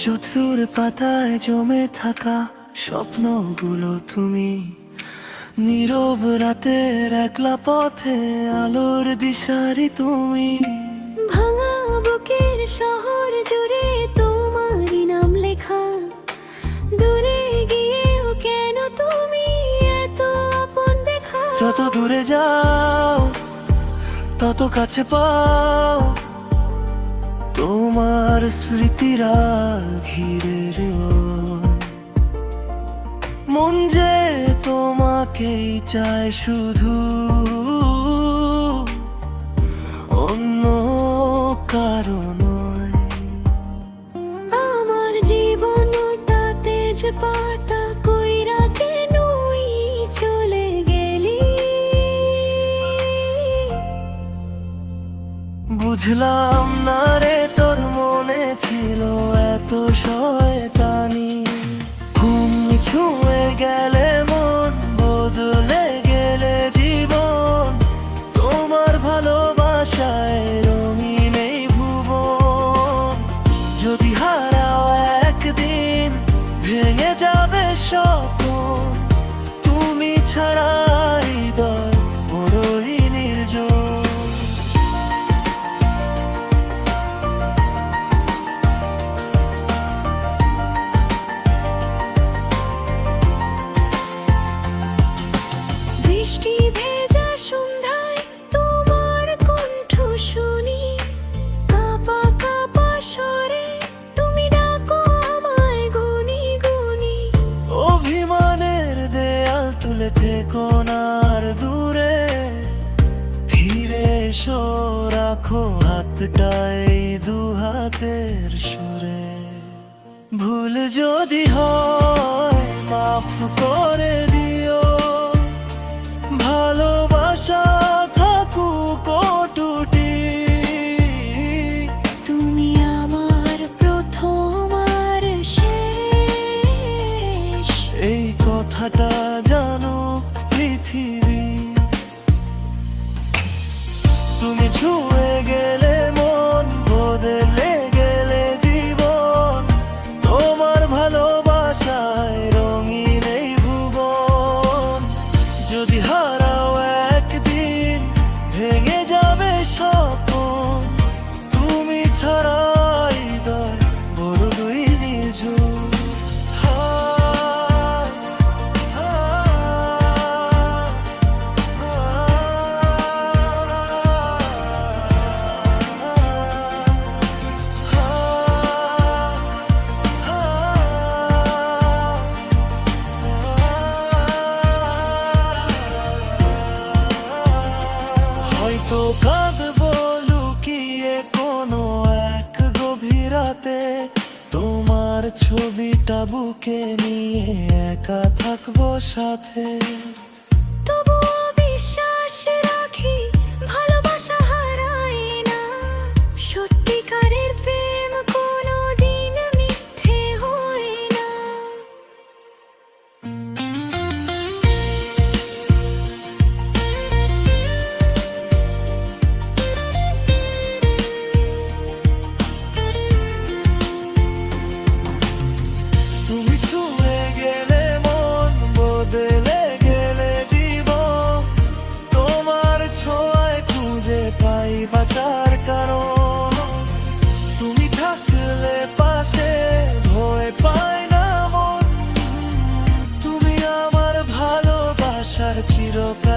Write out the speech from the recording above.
চতুর পাতায় জমে থাকা স্বপ্নগুলো তুমি। নীরব রাতের একলা পথে আলোর দিশারি তুমি। ভাঙা বুকের শহর জুড়ে তোমারই নাম লেখা। দূরে গিয়েও কেন তুমি এত আপন দেখা? যত দূরে যাও তত কাছে পাও। তোমার স্মৃতিরা ঘিরে। মন। যে তোমাকেই চায় শুধু। অন্য কারণ আমার জীবনটা তেজ পাতা কইরা কেন চলে গেলি? বুঝলাম না রে রাখো হাতটা এই দু হাতের সুরে। ভুল যদি হয় মাফ করে দিও। ভালোবাসা থাকুক টুটি। তুমি আমার প্রথম আর শেষ। এই কথাটা জানো পৃথিবী। ছুঁয়ে গেলে মন, বদলে গেলে জীবন। তোমার ভালোবাসায় রঙিন এই ভুবন। যদি হারাও একদিন, ভেঙে যাবে স্বপন। তুমি ছাড়া হৃদয় বড়ই নিঝুম গভীরাতে তোমার ছবিটা বুকে নিয়ে একা থাকব সাথে। চিরকাল